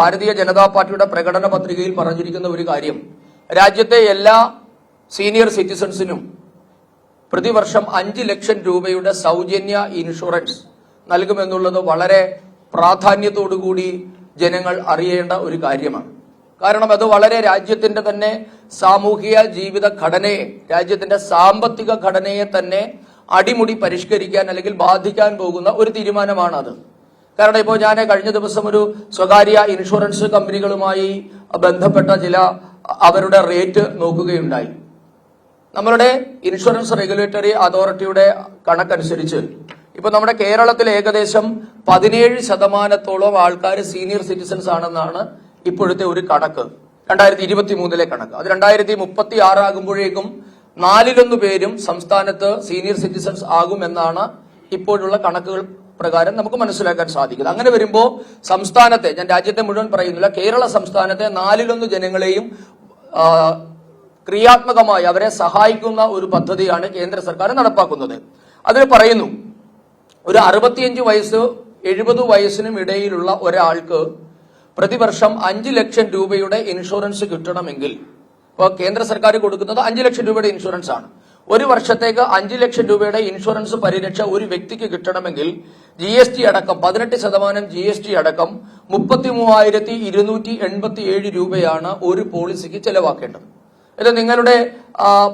ഭാരതീയ ജനതാ പാർട്ടിയുടെ പ്രകടന പത്രികയിൽ പറഞ്ഞിരിക്കുന്ന ഒരു കാര്യം. രാജ്യത്തെ എല്ലാ സീനിയർ സിറ്റിസൺസിനും പ്രതിവർഷം അഞ്ച് ലക്ഷം രൂപയുടെ സൗജന്യ ഇൻഷുറൻസ് നൽകുമെന്നുള്ളത് വളരെ പ്രാധാന്യത്തോടുകൂടി ജനങ്ങൾ അറിയേണ്ട ഒരു കാര്യമാണ്. കാരണം അത് വളരെ രാജ്യത്തിന്റെ തന്നെ സാമൂഹിക ജീവിത ഘടനയെ രാജ്യത്തിന്റെ സാമ്പത്തിക ഘടനയെ തന്നെ അടിമുടി പരിഷ്കരിക്കാൻ അല്ലെങ്കിൽ ബാധിക്കാൻ പോകുന്ന ഒരു തീരുമാനമാണത്. കാരണം ഇപ്പോൾ ഞാൻ കഴിഞ്ഞ ദിവസം ഒരു സ്വകാര്യ ഇൻഷുറൻസ് കമ്പനികളുമായി ബന്ധപ്പെട്ട ചില അവരുടെ റേറ്റ് നോക്കുകയുണ്ടായി. നമ്മളുടെ ഇൻഷുറൻസ് റെഗുലേറ്ററി അതോറിറ്റിയുടെ കണക്കനുസരിച്ച്. ഇപ്പൊ നമ്മുടെ കേരളത്തിൽ ഏകദേശം പതിനേഴ് ശതമാനത്തോളം ആൾക്കാർ സീനിയർ സിറ്റിസൺസ് ആണെന്നാണ് ഇപ്പോഴത്തെ ഒരു കണക്ക്. രണ്ടായിരത്തി ഇരുപത്തി മൂന്നിലെ കണക്ക്. അത് രണ്ടായിരത്തി മുപ്പത്തി ആറാകുമ്പോഴേക്കും നാലിലൊന്ന് പേരും സംസ്ഥാനത്ത് സീനിയർ സിറ്റിസൺസ് ആകുമെന്നാണ് ഇപ്പോഴുള്ള കണക്കുകൾ പ്രകാരം നമുക്ക് മനസ്സിലാക്കാൻ സാധിക്കുന്നത് അങ്ങനെ വരുമ്പോൾ സംസ്ഥാനത്തെ ഞാൻ രാജ്യത്തെ മുഴുവൻ പറയുന്നില്ല കേരള സംസ്ഥാനത്തെ നാലിലൊന്ന് ജനങ്ങളെയും ക്രിയാത്മകമായി അവരെ സഹായിക്കുന്ന ഒരു പദ്ധതിയാണ് കേന്ദ്ര സർക്കാർ നടപ്പാക്കുന്നത്. അതിൽ പറയുന്നു ഒരു അറുപത്തിയഞ്ച് വയസ്സ് എഴുപത് വയസ്സിനും ഇടയിലുള്ള ഒരാൾക്ക് പ്രതിവർഷം അഞ്ച് ലക്ഷം രൂപയുടെ ഇൻഷുറൻസ് കിട്ടണമെങ്കിൽ ഇപ്പോൾ കേന്ദ്ര സർക്കാർ കൊടുക്കുന്നത് അഞ്ച് ലക്ഷം രൂപയുടെ ഇൻഷുറൻസ് ആണ് ഒരു വർഷത്തേക്ക് അഞ്ച് ലക്ഷം രൂപയുടെ ഇൻഷുറൻസ് പരിരക്ഷ ഒരു വ്യക്തിക്ക് കിട്ടണമെങ്കിൽ ജി എസ് ടി അടക്കം പതിനെട്ട് ശതമാനം ജി എസ് ടി അടക്കം മുപ്പത്തി മൂവായിരത്തി ഇരുന്നൂറ്റി എൺപത്തി ഏഴ് രൂപയാണ് ഒരു പോളിസിക്ക് ചെലവാക്കേണ്ടത്. ഇത് നിങ്ങളുടെ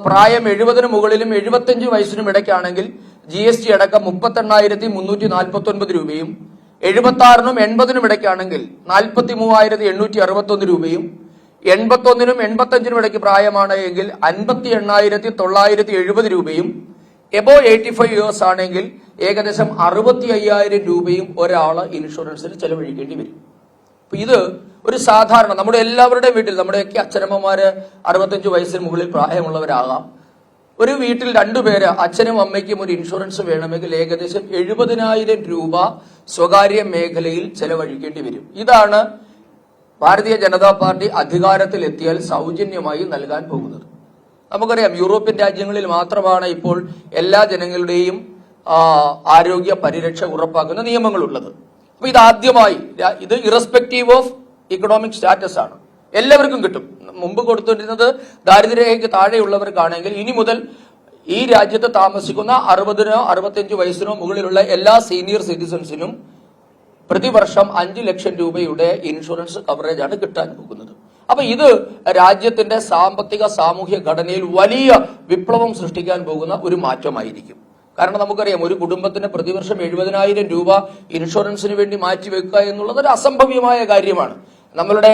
പ്രായം എഴുപതിന് മുകളിലും എഴുപത്തഞ്ച് വയസ്സിനും ഇടയ്ക്കാണെങ്കിൽ ജി എസ് ടി അടക്കം മുപ്പത്തെണ്ണായിരത്തി മുന്നൂറ്റി നാൽപ്പത്തി ഒൻപത് രൂപയും എഴുപത്തി ആറിനും എൺപതിനും ഇടയ്ക്കാണെങ്കിൽ നാൽപ്പത്തി മൂവായിരത്തി എണ്ണൂറ്റി അറുപത്തി ഒന്ന് രൂപയും എൺപത്തൊന്നിനും എൺപത്തഞ്ചിനും ഇടയ്ക്ക് പ്രായമാണ് എങ്കിൽ അൻപത്തി എണ്ണായിരത്തി തൊള്ളായിരത്തി എഴുപത് രൂപയും എബോ എയ്റ്റി ഫൈവ് ഇയേഴ്സ് ആണെങ്കിൽ ഏകദേശം അറുപത്തി അയ്യായിരം രൂപയും ഒരാൾ ഇൻഷുറൻസിൽ ചെലവഴിക്കേണ്ടി വരും. അപ്പൊ ഇത് ഒരു സാധാരണ നമ്മുടെ എല്ലാവരുടെയും വീട്ടിൽ നമ്മുടെയൊക്കെ അച്ഛനമ്മമാര് അറുപത്തഞ്ച് വയസ്സിന് മുകളിൽ പ്രായമുള്ളവരാകാം. ഒരു വീട്ടിൽ രണ്ടുപേര് അച്ഛനും അമ്മയ്ക്കും ഒരു ഇൻഷുറൻസ് വേണമെങ്കിൽ ഏകദേശം എഴുപതിനായിരം രൂപ സ്വകാര്യ മേഖലയിൽ ചെലവഴിക്കേണ്ടി വരും. ഇതാണ് ഭാരതീയ ജനതാ പാർട്ടി അധികാരത്തിൽ എത്തിയാൽ സൗജന്യമായി നൽകാൻ പോകുന്നത്. നമുക്കറിയാം യൂറോപ്യൻ രാജ്യങ്ങളിൽ മാത്രമാണ് ഇപ്പോൾ എല്ലാ ജനങ്ങളുടെയും ആരോഗ്യ പരിരക്ഷ ഉറപ്പാക്കുന്ന നിയമങ്ങളുള്ളത്. അപ്പൊ ഇത് ആദ്യമായി ഇത് ഇറസ്പെക്റ്റീവ് ഓഫ് ഇക്കണോമിക് സ്റ്റാറ്റസ് ആണ്. എല്ലാവർക്കും കിട്ടും. മുമ്പ് കൊടുത്തിരുന്നത് ദാരിദ്ര്യരേഖയ്ക്ക് താഴെയുള്ളവർക്കാണെങ്കിൽ ഇനി മുതൽ ഈ രാജ്യത്ത് താമസിക്കുന്ന അറുപതിനോ അറുപത്തിയഞ്ച് വയസ്സിനോ മുകളിലുള്ള എല്ലാ സീനിയർ സിറ്റിസൺസിനും പ്രതിവർഷം അഞ്ച് ലക്ഷം രൂപയുടെ ഇൻഷുറൻസ് കവറേജ് ആണ് കിട്ടാൻ പോകുന്നത്. അപ്പൊ ഇത് രാജ്യത്തിന്റെ സാമ്പത്തിക സാമൂഹ്യ ഘടനയിൽ വലിയ വിപ്ലവം സൃഷ്ടിക്കാൻ പോകുന്ന ഒരു മാറ്റമായിരിക്കും. കാരണം നമുക്കറിയാം ഒരു കുടുംബത്തിന് പ്രതിവർഷം എഴുപതിനായിരം രൂപ ഇൻഷുറൻസിന് വേണ്ടി മാറ്റിവെക്കുക എന്നുള്ളത് ഒരു അസംഭവ്യമായ കാര്യമാണ്. നമ്മളുടെ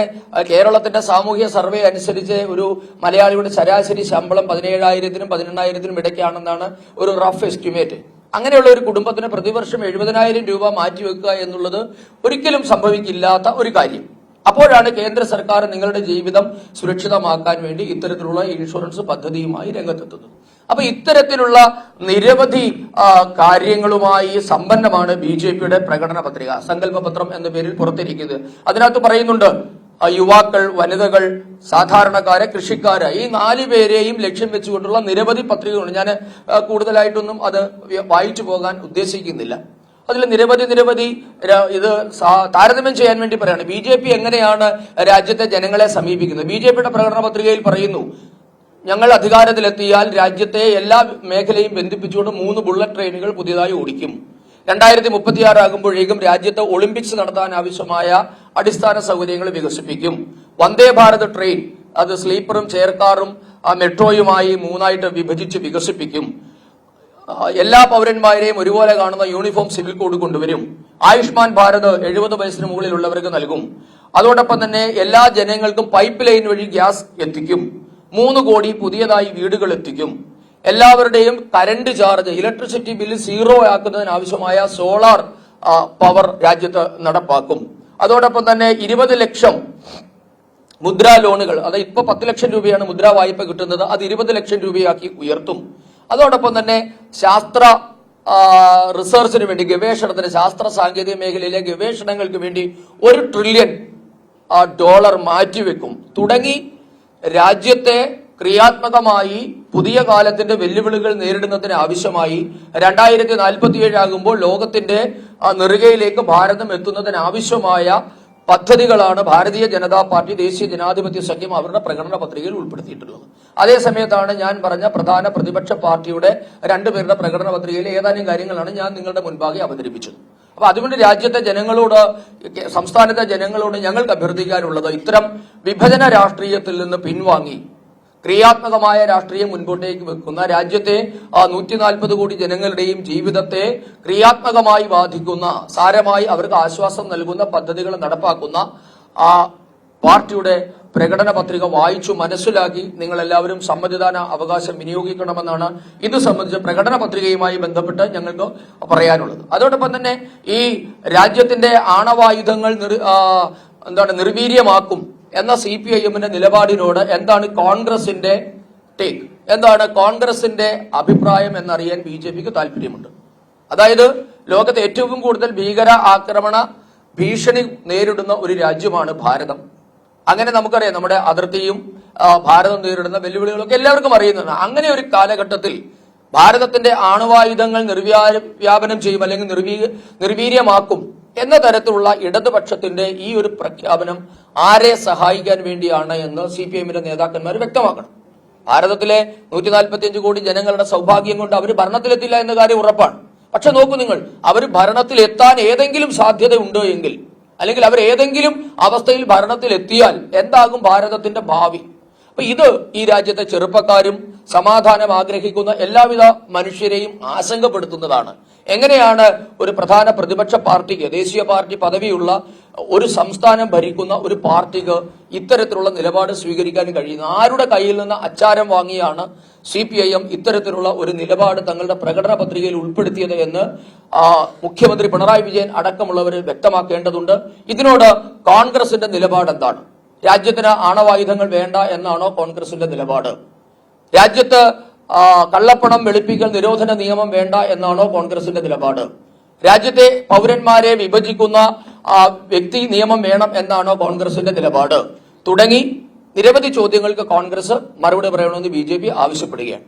കേരളത്തിന്റെ സാമൂഹ്യ സർവേ അനുസരിച്ച് ഒരു മലയാളിയുടെ ശരാശരി ശമ്പളം പതിനേഴായിരത്തിനും പതിനെണ്ണായിരത്തിനും ഇടയ്ക്കാണെന്നാണ് ഒരു റഫ് എസ്റ്റിമേറ്റ്. അങ്ങനെയുള്ള ഒരു കുടുംബത്തിന് പ്രതിവർഷം എഴുപതിനായിരം രൂപ മാറ്റിവെക്കുക എന്നുള്ളത് ഒരിക്കലും സംഭവിക്കില്ലാത്ത ഒരു കാര്യം. അപ്പോഴാണ് കേന്ദ്ര സർക്കാർ നിങ്ങളുടെ ജീവിതം സുരക്ഷിതമാക്കാൻ വേണ്ടി ഇത്തരത്തിലുള്ള ഇൻഷുറൻസ് പദ്ധതിയുമായി രംഗത്തെത്തുന്നത്. അപ്പൊ ഇത്തരത്തിലുള്ള നിരവധി കാര്യങ്ങളുമായി സമ്പന്നമാണ് ബി ജെ പിയുടെ പ്രകടന പത്രിക സങ്കല്പ പത്രം എന്ന പേരിൽ പുറത്തിരിക്കുന്നത്. അതിനകത്ത് പറയുന്നുണ്ട് യുവാക്കൾ വനിതകൾ സാധാരണക്കാരെ കൃഷിക്കാര് ഈ നാല് പേരെയും ലക്ഷ്യം വെച്ചുകൊണ്ടുള്ള നിരവധി പത്രികകളുണ്ട്. ഞാൻ കൂടുതലായിട്ടൊന്നും അത് വായിച്ചു പോകാൻ ഉദ്ദേശിക്കുന്നില്ല. അതിൽ നിരവധി നിരവധി ഇത് താരതമ്യം ചെയ്യാൻ വേണ്ടി പറയാണ്. ബി ജെ പി എങ്ങനെയാണ് രാജ്യത്തെ ജനങ്ങളെ സമീപിക്കുന്നത്? ബി ജെ പിയുടെ പ്രകടന പത്രികയിൽ പറയുന്നു ഞങ്ങൾ അധികാരത്തിലെത്തിയാൽ രാജ്യത്തെ എല്ലാ മേഖലയും ബന്ധിപ്പിച്ചുകൊണ്ട് മൂന്ന് ബുള്ളറ്റ് ട്രെയിനുകൾ പുതിയതായി ഓടിക്കും. രണ്ടായിരത്തി മുപ്പത്തിയാറ് ആകുമ്പോഴേക്കും രാജ്യത്ത് ഒളിമ്പിക്സ് നടത്താൻ ആവശ്യമായ അടിസ്ഥാന സൗകര്യങ്ങൾ വികസിപ്പിക്കും. വന്ദേ ഭാരത് ട്രെയിൻ അത് സ്ലീപ്പറും ചെയർകാറും മെട്രോയുമായി മൂന്നായിട്ട് വിഭജിച്ച് വികസിപ്പിക്കും. എല്ലാ പൗരന്മാരെയും ഒരുപോലെ കാണുന്ന യൂണിഫോം സിവിൽ കോഡ് കൊണ്ടുവരും. ആയുഷ്മാൻ ഭാരത് എഴുപത് വയസ്സിന് മുകളിലുള്ളവർക്ക് നൽകും. അതോടൊപ്പം തന്നെ എല്ലാ ജനങ്ങൾക്കും പൈപ്പ് ലൈൻ വഴി ഗ്യാസ് എത്തിക്കും. മൂന്ന് കോടി പുതിയതായി വീടുകൾ എത്തിക്കും. എല്ലാവരുടെയും current charge electricity bill zero ആക്കുന്നതിന് ആവശ്യമായ സോളാർ പവർ രാജ്യത്ത് നടപ്പാക്കും. അതോടൊപ്പം തന്നെ ഇരുപത് ലക്ഷം മുദ്രാ ലോണുകൾ അത് ഇപ്പൊ പത്ത് ലക്ഷം രൂപയാണ് മുദ്രാ വായ്പ കിട്ടുന്നത് അത് ഇരുപത് ലക്ഷം രൂപയാക്കി ഉയർത്തും. അതോടൊപ്പം തന്നെ ശാസ്ത്ര റിസർച്ചിന് വേണ്ടി ഗവേഷണത്തിന് ശാസ്ത്ര സാങ്കേതിക മേഖലയിലെ ഗവേഷണങ്ങൾക്ക് വേണ്ടി ഒരു ട്രില്യൺ ഡോളർ മാറ്റിവെക്കും. തുടങ്ങി രാജ്യത്തെ ക്രിയാത്മകമായി പുതിയ കാലത്തിന്റെ വെല്ലുവിളികൾ നേരിടുന്നതിന് ആവശ്യമായി രണ്ടായിരത്തി നാൽപ്പത്തിയേഴ് ആകുമ്പോൾ ലോകത്തിന്റെ ആ, നെറുകയിലേക്ക് ഭാരതം എത്തുന്നതിന് ആവശ്യമായ പദ്ധതികളാണ് ഭാരതീയ ജനതാ പാർട്ടി ദേശീയ ജനാധിപത്യ സഖ്യം അവരുടെ പ്രകടന പത്രികയിൽ ഉൾപ്പെടുത്തിയിട്ടുള്ളത്. അതേ സമയത്താണ് ഞാൻ പറഞ്ഞ പ്രധാന പ്രതിപക്ഷ പാർട്ടിയുടെ രണ്ടുപേരുടെ പ്രകടന പത്രികയിലെ ഏതാനും കാര്യങ്ങളാണ് ഞാൻ നിങ്ങളുടെ മുൻപാകെ അവതരിപ്പിച്ചത്. അപ്പൊ അതുകൊണ്ട് രാജ്യത്തെ ജനങ്ങളോട് സംസ്ഥാനത്തെ ജനങ്ങളോട് ഞങ്ങൾക്ക് അഭ്യർത്ഥിക്കാനുള്ളത് ഇത്തരം വിഭജന രാഷ്ട്രീയത്തിൽ നിന്ന് പിൻവാങ്ങി ക്രിയാത്മകമായ രാഷ്ട്രീയം മുൻപോട്ടേക്ക് വെക്കുന്ന രാജ്യത്തെ നൂറ്റി നാൽപ്പത് കോടി ജനങ്ങളുടെയും ജീവിതത്തെ ക്രിയാത്മകമായി ബാധിക്കുന്ന സാരമായി അവർക്ക് ആശ്വാസം നൽകുന്ന പദ്ധതികൾ നടപ്പാക്കുന്ന ആ പാർട്ടിയുടെ പ്രകടന പത്രിക വായിച്ചു മനസ്സിലാക്കി നിങ്ങൾ എല്ലാവരും സമ്മതിദാന അവകാശം വിനിയോഗിക്കണമെന്നാണ് ഇത് സംബന്ധിച്ച പ്രകടന പത്രികയുമായി ബന്ധപ്പെട്ട് ഞങ്ങൾക്ക് പറയാനുള്ളത്. അതോടൊപ്പം തന്നെ ഈ രാജ്യത്തിന്റെ ആണവായുധങ്ങൾ എന്താണ് നിർവീര്യമാക്കും എന്ന സി പി ഐ എമ്മിന്റെ നിലപാടിനോട് എന്താണ് കോൺഗ്രസിന്റെ ടേക്ക് എന്താണ് കോൺഗ്രസിന്റെ അഭിപ്രായം എന്നറിയാൻ ബി ജെ പിക്ക് താല്പര്യമുണ്ട്. അതായത് ലോകത്തെ ഏറ്റവും കൂടുതൽ ഭീകര ആക്രമണ ഭീഷണി നേരിടുന്ന ഒരു രാജ്യമാണ് ഭാരതം. അങ്ങനെ നമുക്കറിയാം നമ്മുടെ അതിർത്തിയും ഭാരതം നേരിടുന്ന വെല്ലുവിളികളൊക്കെ എല്ലാവർക്കും അറിയുന്നതാണ്. അങ്ങനെ ഒരു കാലഘട്ടത്തിൽ ഭാരതത്തിന്റെ ആണവായുധങ്ങൾ നിർവ്യാ- വ്യാപനം ചെയ്യും അല്ലെങ്കിൽ നിർവീ നിർവീര്യമാക്കും. എന്ന തരത്തിലുള്ള ഇടതുപക്ഷത്തിന്റെ ഈ ഒരു പ്രഖ്യാപനം ആരെ സഹായിക്കാൻ വേണ്ടിയാണ് എന്ന് സി പി എമ്മിന്റെ നേതാക്കന്മാർ വ്യക്തമാക്കണം. ഭാരതത്തിലെ നൂറ്റി നാൽപ്പത്തിയഞ്ച് കോടി ജനങ്ങളുടെ സൗഭാഗ്യം കൊണ്ട് അവർ ഭരണത്തിലെത്തില്ല എന്ന കാര്യം ഉറപ്പാണ്. പക്ഷെ നോക്കൂ നിങ്ങൾ അവർ ഭരണത്തിൽ എത്താൻ ഏതെങ്കിലും സാധ്യത ഉണ്ടോ എങ്കിൽ അല്ലെങ്കിൽ അവർ ഏതെങ്കിലും അവസ്ഥയിൽ ഭരണത്തിൽ എത്തിയാൽ എന്താകും ഭാരതത്തിന്റെ ഭാവി? അപ്പൊ ഇത് ഈ രാജ്യത്തെ ചെറുപ്പക്കാരും സമാധാനം ആഗ്രഹിക്കുന്ന എല്ലാവിധ മനുഷ്യരെയും ആശങ്കപ്പെടുത്തുന്നതാണ്. എങ്ങനെയാണ് ഒരു പ്രധാന പ്രതിപക്ഷ പാർട്ടിക്ക് ദേശീയ പാർട്ടി പദവിയുള്ള ഒരു സംസ്ഥാനം ഭരിക്കുന്ന ഒരു പാർട്ടിക്ക് ഇത്തരത്തിലുള്ള നിലപാട് സ്വീകരിക്കാൻ കഴിയുന്നത്? ആരുടെ കയ്യിൽ നിന്ന് അച്ചാരം വാങ്ങിയാണ് സി പി ഐ എം ഇത്തരത്തിലുള്ള ഒരു നിലപാട് തങ്ങളുടെ പ്രകടന പത്രികയിൽ ഉൾപ്പെടുത്തിയത് എന്ന് മുഖ്യമന്ത്രി പിണറായി വിജയൻ അടക്കമുള്ളവർ വ്യക്തമാക്കേണ്ടതുണ്ട്. ഇതിനോട് കോൺഗ്രസിന്റെ നിലപാട് എന്താണ്? രാജ്യത്തിന് ആണവായുധങ്ങൾ വേണ്ട എന്നാണോ കോൺഗ്രസിന്റെ നിലപാട്? രാജ്യത്ത് കള്ളപ്പണം വെളുപ്പിക്കൽ നിരോധന നിയമം വേണ്ട എന്നാണോ കോൺഗ്രസിന്റെ നിലപാട്? രാജ്യത്തെ പൗരന്മാരെ വിഭജിക്കുന്ന വ്യക്തി നിയമം വേണം എന്നാണോ കോൺഗ്രസിന്റെ നിലപാട്? തുടങ്ങി നിരവധി ചോദ്യങ്ങൾക്ക് കോൺഗ്രസ് മറുപടി പറയണമെന്ന് ബി ആവശ്യപ്പെടുകയാണ്.